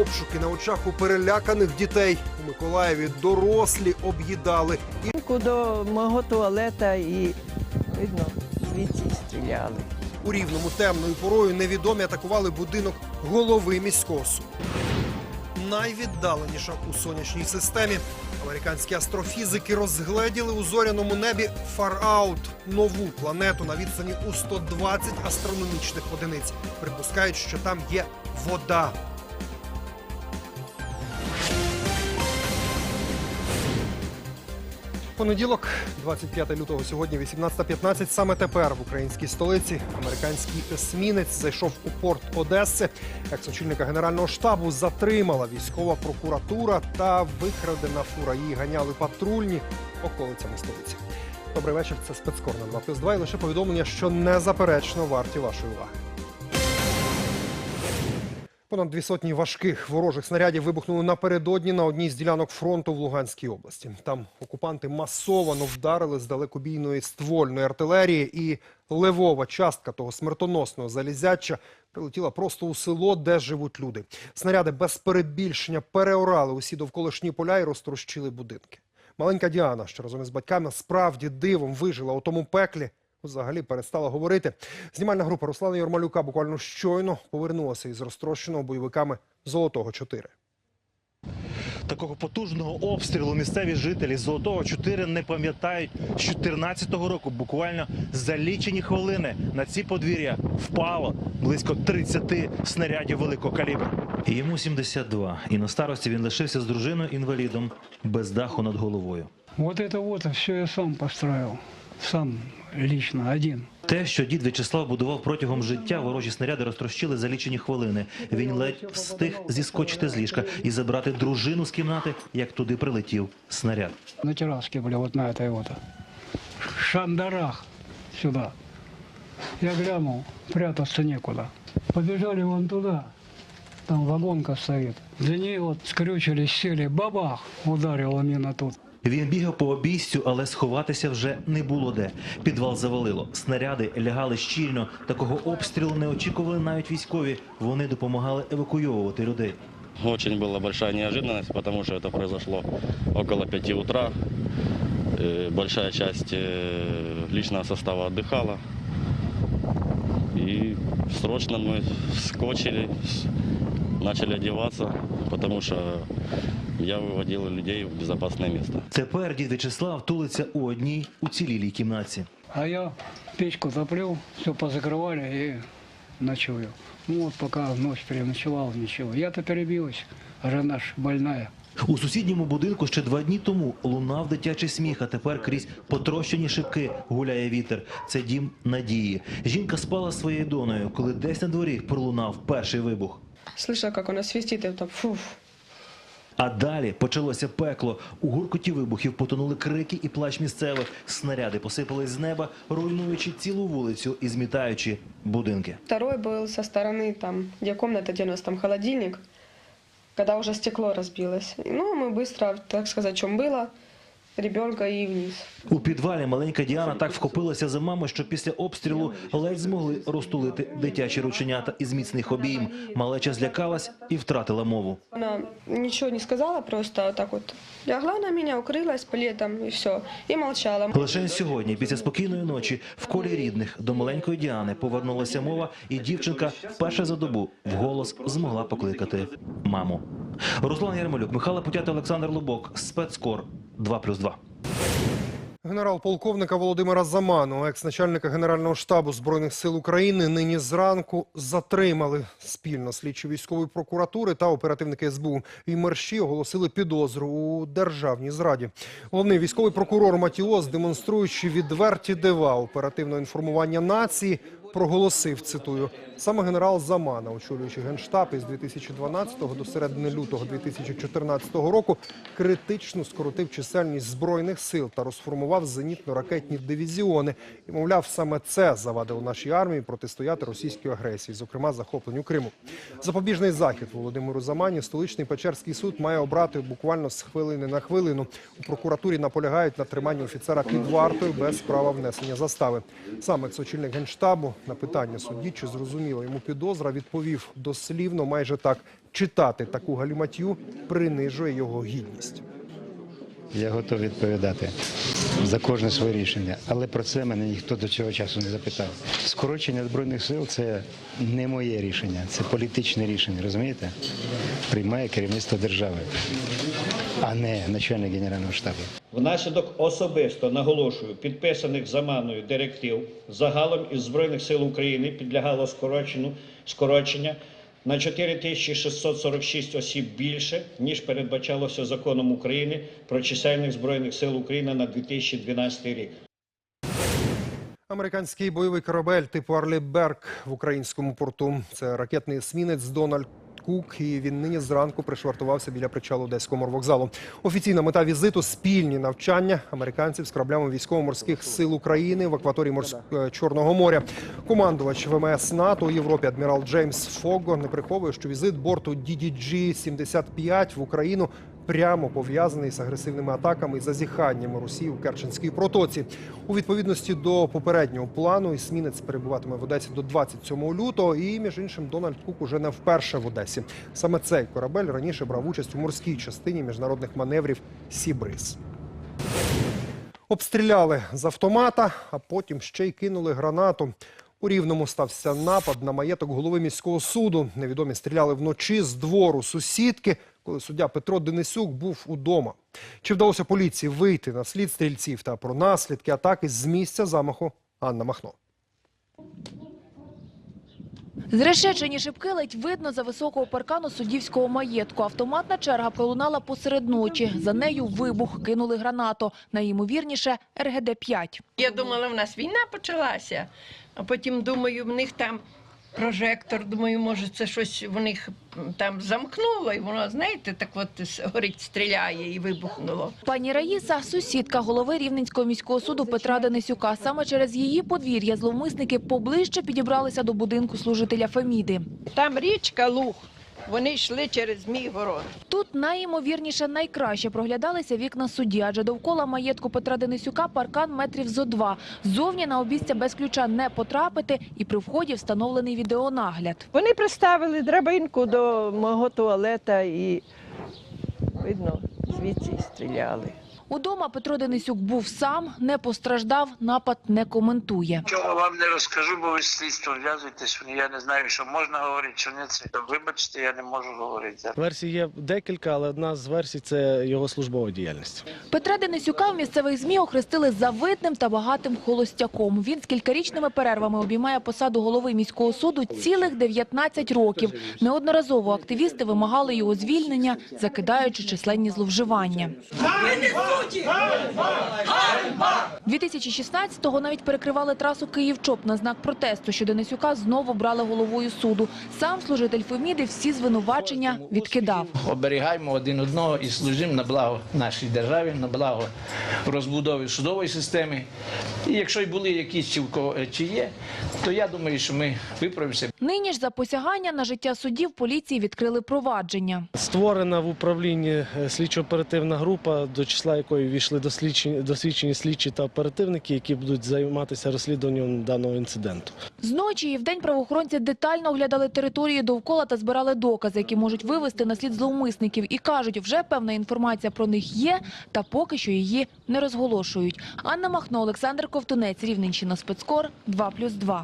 обшуки на очах у переляканих дітей. У Миколаєві дорослі об'їдали і До мого туалета і видно, звідси стріляли. у рівному темною порою невідомі атакували будинок голови міського суду. Найвіддаленіша у сонячній системі. Американські астрофізики розгледіли у зоряному небі Фараут нову планету на відстані у 120 астрономічних одиниць. Припускають, що там є вода. Понеділок, 25 лютого, сьогодні 18.15. Саме тепер в українській столиці американський есмінець зайшов у порт Одеси. Екс-очільника генерального штабу затримала військова прокуратура та викрадена фура. Її ганяли патрульні околицями столиці. Добрий вечір. Це спецкор на 2 плюс 2 і лише повідомлення, що незаперечно варті вашої уваги. Понад дві сотні важких ворожих снарядів вибухнули напередодні на одній з ділянок фронту в Луганській області. Там окупанти масовано вдарили з далекобійної ствольної артилерії, і левова частка того смертоносного залізяча прилетіла просто у село, де живуть люди. Снаряди без перебільшення переорали усі довколишні поля і розтрощили будинки. Маленька Діана, що разом із батьками справді дивом вижила у тому пеклі, взагалі перестала говорити. Знімальна група Руслана Ярмалюка буквально щойно повернулася із розтрощеного бойовиками Золотого 4. Такого потужного обстрілу місцеві жителі Золотого 4 не пам'ятають з 14-го року. Буквально за лічені хвилини на ці подвір'я впало близько 30 снарядів великого калібру. Йому 72, і на старості він лишився з дружиною інвалідом без даху над головою. Вот это вот все я сам построил. Сам лично, один. Те, що дід В'ячеслав будував протягом життя, ворожі снаряди розтрощили за лічені хвилини. Він ледь встиг зіскочити з ліжка і забрати дружину з кімнати, як туди прилетів снаряд. На терраске были вот на этой вот. Шандарах сюда. Я глянул, прятаться некуда. Побежали вон туда. Там вагонка стоит. За ней вот скрючились, сели. Бабах! Ударила мина тут. Він бігав по обійстю, але сховатися вже не було де. Підвал завалило. Снаряди лягали щільно. Такого обстрілу не очікували навіть військові. Вони допомагали евакуйовувати людей. Очень была большая неожиданность, потому что это произошло около 5 утра. Э, Большая часть э, личного состава отдыхала. И срочно мы вскочили, с- начали одеваться, потому что я выводил людей в безопасное место. Тепер дід В'ячеслав тулиться у одній уцілілій кімнаті. А я печку топлю, все позакрывали и ночую. Ну вот пока ночь переночевал, ничего. Я-то перебилась, жена ж больная. У сусідньому будинку ще два дні тому лунав дитячий сміх, а тепер крізь потрощені шибки гуляє вітер. Це дім надії. Жінка спала з своєю доною, коли десь на дворі пролунав перший вибух. Слышу, как она свистит, и там фуф. А далі почалося пекло. У гуркоті вибухів потонули крики і плач місцевих. Снаряди посипались з неба, руйнуючи цілу вулицю і змітаючи будинки. Второй был со стороны, там, где комната, где у нас там холодильник, когда уже стекло разбилось. Ну, мы быстро, так сказать, в чем было, ребенка и вниз. У підвалі маленька Діана так вхопилася за маму, що після обстрілу ледь змогли розтулити дитячі рученята із міцних обійм. Малеча злякалась і втратила мову. Она ничего не сказала, просто так вот лягла на меня, укрылась пледом и все, и молчала. Лише сьогодні, після спокійної ночі, в колі рідних до маленької Діани повернулася мова, і дівчинка вперше за добу вголос змогла покликати маму. Руслан Ярмолюк, Михайло Путята, Олександр Лубок, спецкор 2+,2. Генерал-полковника Володимира Заману, екс-начальника Генерального штабу Збройних сил України, нині зранку затримали спільно слідчі військової прокуратури та оперативники СБУ. І мерщі оголосили підозру у державній зраді. Головний військовий прокурор Матіос, демонструючи відверті дива оперативного інформування нації, проголосив, цитую, саме генерал Замана, очолюючи генштаб із 2012 до середини лютого 2014 року, критично скоротив чисельність збройних сил та розформував зенітно-ракетні дивізіони. І, мовляв, саме це завадило нашій армії протистояти російській агресії, зокрема захопленню Криму. Запобіжний захід Володимиру Замані столичний Печерський суд має обрати буквально з хвилини на хвилину. У прокуратурі наполягають на триманні офіцера під вартою без права внесення застави. Саме екс-очільник генштабу На питання судді, чи зрозуміла йому підозра, відповів дослівно майже так. Читати таку галіматью принижує його гідність. Я готовий відповідати за кожне своє рішення, але про це мене ніхто до цього часу не запитав. Скорочення збройних сил це не моє рішення, це політичне рішення. Розумієте? Приймає керівництво держави, а не начальник генерального штабу. Внаслідок особисто наголошую підписаних за маною директив загалом із збройних сил України підлягало скорочену скорочення на 4646 осіб більше ніж передбачалося законом України про чисельних збройних сил України на 2012 рік. Американський бойовий корабель типу Арлі Берг в українському порту. Це ракетний есмінець Дональд І він нині зранку пришвартувався біля причалу Одеського морвокзалу. Офіційна мета візиту спільні навчання американців з кораблями військово-морських сил України в акваторії морськ... е, Чорного моря. Командувач ВМС НАТО у Європі адмірал Джеймс Фогго не приховує, що візит борту DDG-75 в Україну прямо пов'язаний з агресивними атаками і зазіханнями Росії у Керченській протоці. У відповідності до попереднього плану есмінець перебуватиме в Одесі до 27 лютого. І між іншим Дональд Кук уже не вперше в Одесі. Саме цей корабель раніше брав участь у морській частині міжнародних маневрів Сібриз. Обстріляли з автомата, а потім ще й кинули гранату. У Рівному стався напад на маєток голови міського суду. Невідомі стріляли вночі з двору сусідки, коли суддя Петро Денисюк був удома. Чи вдалося поліції вийти на слід стрільців та про наслідки атаки з місця замаху Анна Махно. Зрешечені шибки ледь видно за високого паркану суддівського маєтку. Автоматна черга пролунала посеред ночі. За нею вибух, кинули гранату. Найімовірніше РГД-5. Я думала, в нас війна почалася, а потім думаю, в них там прожектор. Думаю, може, це щось в них там замкнуло, і воно, знаєте, так от горить, стріляє і вибухнуло. Пані Раїса – сусідка голови Рівненського міського суду Петра Денисюка. Саме через її подвір'я зловмисники поближче підібралися до будинку служителя Феміди. Там річка Луг. Вони йшли через мій город. Тут найімовірніше найкраще проглядалися вікна судді, адже довкола маєтку Петра Денисюка паркан метрів зо два. Зовні на обійстя без ключа не потрапити і при вході встановлений відеонагляд. Вони приставили драбинку до мого туалета і, видно, звідси стріляли. Удома Петро Денисюк був сам, не постраждав, напад не коментує. Чого вам не розкажу, бо ви з слідством в'язуєтесь. Я не знаю, що можна говорити, що не це. Вибачте, я не можу говорити. Версій є декілька, але одна з версій це його службова діяльність. Петра Денисюка в місцевих ЗМІ охрестили завидним та багатим холостяком. Він з кількарічними перервами обіймає посаду голови міського суду цілих 19 років. Неодноразово активісти вимагали його звільнення, закидаючи численні зловживання. 2016-го навіть перекривали трасу Київ-Чоп на знак протесту, що Денисюка знову брали головою суду. Сам служитель Феміди всі звинувачення відкидав. оберігаємо один одного і служимо на благо нашій державі, на благо розбудови судової системи. І якщо й були якісь чи, кого- чи є, то я думаю, що ми виправимося. Нині ж за посягання на життя суддів поліції відкрили провадження. Створена в управлінні е, слідчо-оперативна група, до числа якої війшли досвідчені, досвідчені слідчі та оперативники, які будуть займатися розслідуванням даного інциденту. Зночі і вдень правоохоронці детально оглядали території довкола та збирали докази, які можуть вивести на слід зловмисників. І кажуть, вже певна інформація про них є, та поки що її не розголошують. Анна Махно, Олександр Ковтунець, Рівненщина, Спецкор, 2+,2.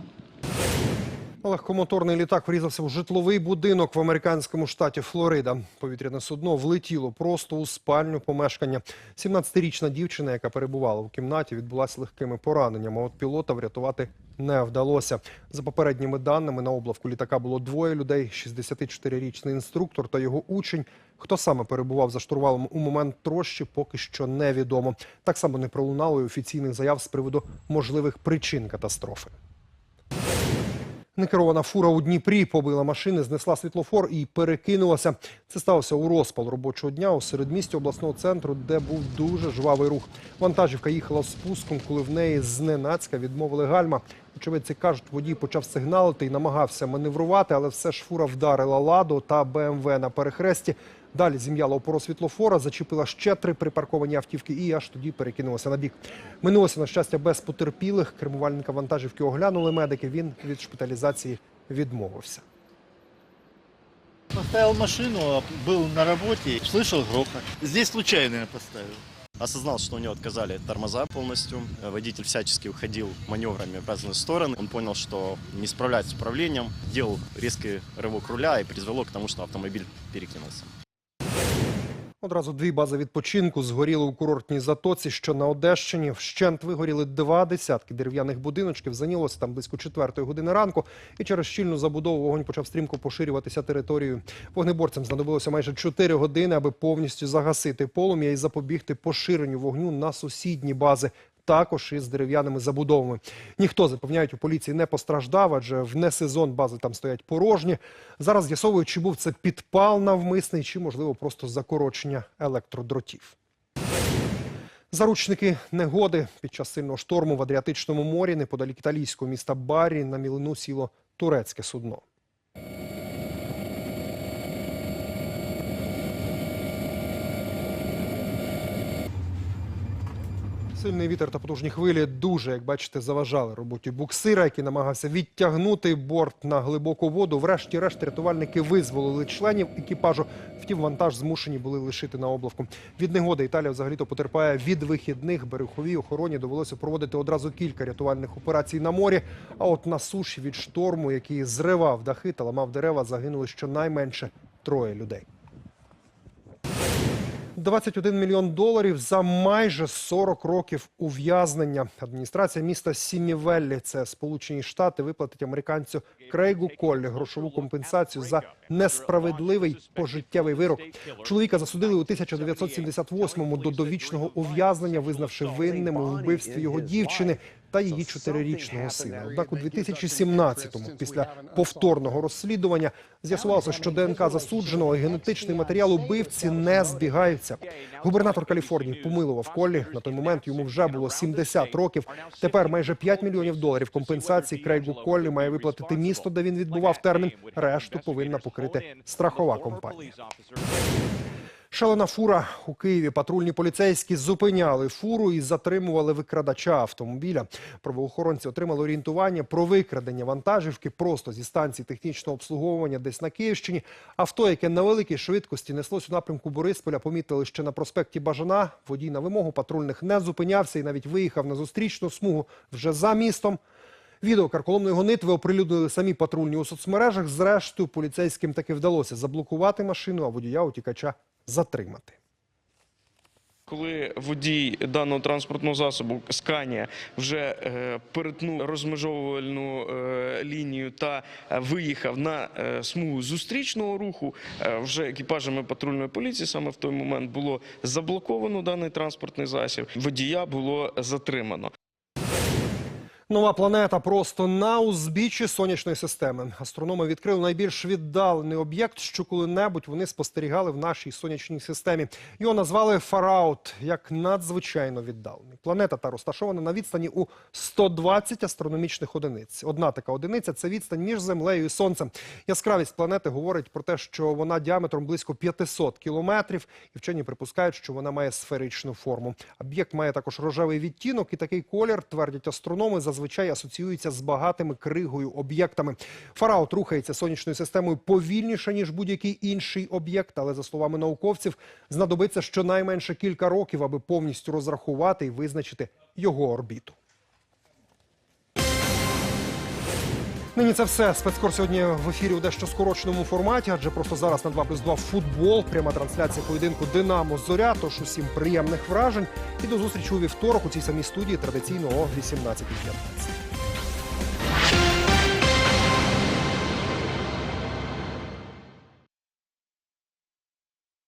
Легкомоторний літак врізався в житловий будинок в американському штаті Флорида. Повітряне судно влетіло просто у спальню помешкання. 17-річна дівчина, яка перебувала в кімнаті, відбулася легкими пораненнями. От пілота врятувати не вдалося. За попередніми даними, на облавку літака було двоє людей: 64-річний інструктор та його учень. Хто саме перебував за штурвалом у момент трощі, поки що невідомо. Так само не пролунало й офіційних заяв з приводу можливих причин катастрофи. Некерована фура у Дніпрі побила машини, знесла світлофор і перекинулася. Це сталося у розпал робочого дня у середмісті обласного центру, де був дуже жвавий рух. Вантажівка їхала спуском, коли в неї зненацька відмовили гальма. Очевидці кажуть, водій почав сигналити і намагався маневрувати, але все ж фура вдарила ладу та БМВ на перехресті. Далі зім'яла опору світлофора, зачепила ще три припарковані автівки і аж тоді перекинулася на бік. Минулося, на щастя, без потерпілих. Кермувальника вантажівки оглянули медики. Він від шпиталізації відмовився. Поставил машину, а был на работе, слышал грохот. Здесь случайно я поставил. Осознал, что у него отказали тормоза полностью. Э, Водитель всячески уходил маневрами в разные стороны. Он понял, что не справляется с управлением, делал резкий рывок руля и привело к тому, что автомобиль перекинулся. Одразу дві бази відпочинку згоріли у курортній затоці, що на Одещині. Вщент вигоріли два десятки дерев'яних будиночків. Занялося там близько четвертої години ранку. І через щільну забудову вогонь почав стрімко поширюватися територією. Вогнеборцям знадобилося майже чотири години, аби повністю загасити полум'я і запобігти поширенню вогню на сусідні бази. Також із дерев'яними забудовами. Ніхто, запевняють у поліції, не постраждав, адже в несезон бази там стоять порожні. Зараз з'ясовують, чи був це підпал навмисний, чи, можливо, просто закорочення електродротів. Заручники негоди під час сильного шторму в Адріатичному морі неподалік італійського міста Барі на мілину сіло турецьке судно. Сильний вітер та потужні хвилі дуже, як бачите, заважали роботі буксира, який намагався відтягнути борт на глибоку воду. Врешті-решт рятувальники визволили членів екіпажу. Втім, вантаж змушені були лишити на облавку. Від негоди Італія взагалі-то потерпає від вихідних. Береговій охороні довелося проводити одразу кілька рятувальних операцій на морі. А от на суші від шторму, який зривав дахи та ламав дерева, загинули щонайменше троє людей. 21 мільйон доларів за майже 40 років ув'язнення. Адміністрація міста Сімівеллі, це Сполучені Штати, виплатить американцю Крейгу Коллі грошову компенсацію за несправедливий пожиттєвий вирок. Чоловіка засудили у 1978-му до довічного ув'язнення, визнавши винним у вбивстві його дівчини та її чотирирічного сина. Однак у 2017-му, після повторного розслідування, з'ясувалося, що ДНК засудженого і генетичний матеріал убивці не збігаються. Губернатор Каліфорнії помилував Коллі. На той момент йому вже було 70 років. Тепер майже 5 мільйонів доларів компенсації Крейгу Коллі має виплатити місто, де він відбував термін. Решту повинна покрити страхова компанія. Шалена фура у Києві. Патрульні поліцейські зупиняли фуру і затримували викрадача автомобіля. Правоохоронці отримали орієнтування про викрадення вантажівки просто зі станції технічного обслуговування десь на Київщині. Авто, яке на великій швидкості неслось у напрямку Борисполя, помітили ще на проспекті Бажана. Водій на вимогу патрульних не зупинявся і навіть виїхав на зустрічну смугу вже за містом. Відео карколомної гонитви оприлюднили самі патрульні у соцмережах. Зрештою, поліцейським таки вдалося заблокувати машину, а водія утікача затримати. Коли водій даного транспортного засобу Сканія вже е, перетнув розмежовувальну е, лінію та е, виїхав на смугу зустрічного руху, вже екіпажами патрульної поліції саме в той момент було заблоковано даний транспортний засіб. Водія було затримано. Нова планета просто на узбіччі сонячної системи. Астрономи відкрили найбільш віддалений об'єкт, що коли-небудь вони спостерігали в нашій сонячній системі. Його назвали Фараут як надзвичайно віддалений. Планета та розташована на відстані у 120 астрономічних одиниць. Одна така одиниця це відстань між Землею і Сонцем. Яскравість планети говорить про те, що вона діаметром близько 500 кілометрів, і вчені припускають, що вона має сферичну форму. Об'єкт має також рожевий відтінок, і такий колір, твердять астрономи, зазвичай асоціюється з багатими кригою об'єктами. Фараут рухається сонячною системою повільніше ніж будь-який інший об'єкт, але за словами науковців, знадобиться щонайменше кілька років, аби повністю розрахувати і визначити його орбіту. Нині це все. Спецкор сьогодні в ефірі у дещо скороченому форматі, адже просто зараз на 2 плюс 2 футбол. Пряма трансляція поєдинку Динамо Зоря. Тож усім приємних вражень. І до зустрічі у вівторок у цій самій студії традиційно о 18.15.